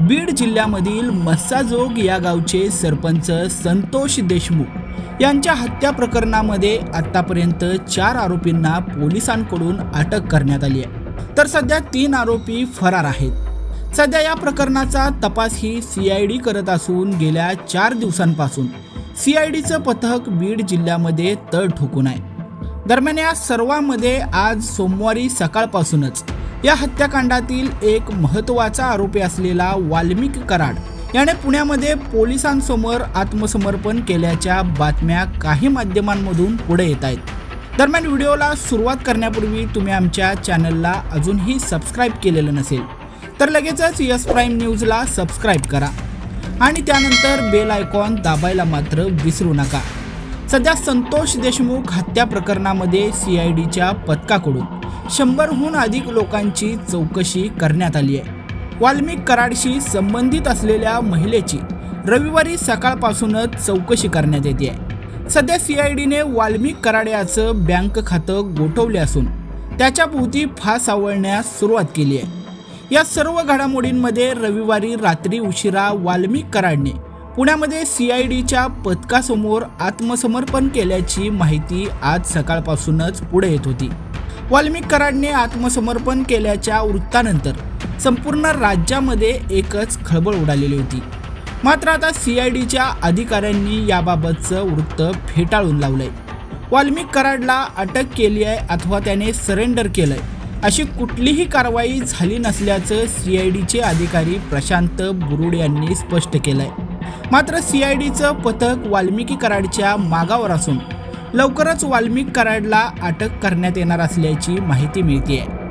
बीड जिल्ह्यामधील मस्साजोग या गावचे सरपंच संतोष देशमुख यांच्या हत्या प्रकरणामध्ये आतापर्यंत चार आरोपींना पोलिसांकडून अटक करण्यात आली आहे. तर सध्या तीन आरोपी फरार आहेत. सध्या या प्रकरणाचा तपास ही सी आय डी करत असून गेल्या चार दिवसांपासून सी आय डीचं पथक बीड जिल्ह्यामध्ये तळ ठोकून आहे. दरम्यान या सर्वांमध्ये आज सोमवारी सकाळपासूनच या हत्याकांडातील एक महत्त्वाचा आरोपी असलेला वाल्मिक कराड याने पुण्यामध्ये पोलिसांसमोर आत्मसमर्पण केल्याच्या बातम्या काही माध्यमांमधून पुढे येत आहेत. दरम्यान व्हिडिओला सुरुवात करण्यापूर्वी तुम्ही आमच्या चॅनलला अजूनही सबस्क्राईब केलेलं नसेल तर लगेचच यस प्राईम न्यूजला सबस्क्राईब करा आणि त्यानंतर बेल आयकॉन दाबायला मात्र विसरू नका. सध्या संतोष देशमुख हत्या प्रकरणामध्ये सी आय डीच्या पथकाकडून शंभरहून अधिक लोकांची चौकशी करण्यात आली आहे. वाल्मिक कराडशी संबंधित असलेल्या महिलेची रविवारी सकाळपासूनच चौकशी करण्यात येते आहे. सध्या सी आय डीने वाल्मिक कराड याचं बँक खातं गोठवले असून त्याच्या भोवती फास आवळण्यास सुरुवात केली आहे. या सर्व घडामोडींमध्ये रविवारी रात्री उशिरा वाल्मिक कराडने पुण्यामध्ये सी आय डीच्या पथकासमोर आत्मसमर्पण केल्याची माहिती आज सकाळपासूनच पुढे येत होती. वाल्मिक कराडने आत्मसमर्पण केल्याच्या वृत्तानंतर संपूर्ण राज्यामध्ये एकच खळबळ उडालेली होती. मात्र आता सी आय डीच्या अधिकाऱ्यांनी याबाबतचं वृत्त फेटाळून लावलंय. वाल्मिक कराडला अटक केली आहे अथवा त्याने सरेंडर केलंय अशी कुठलीही कारवाई झाली नसल्याचं सी आय डीचे अधिकारी प्रशांत बुरुड यांनी स्पष्ट केलंय. मात्र सी आय डीचं पथक वाल्मिकी कराडच्या मागावर असून लवकरच वाल्मिक कराडला अटक करण्यात येणार असल्याची माहिती मिळते आहे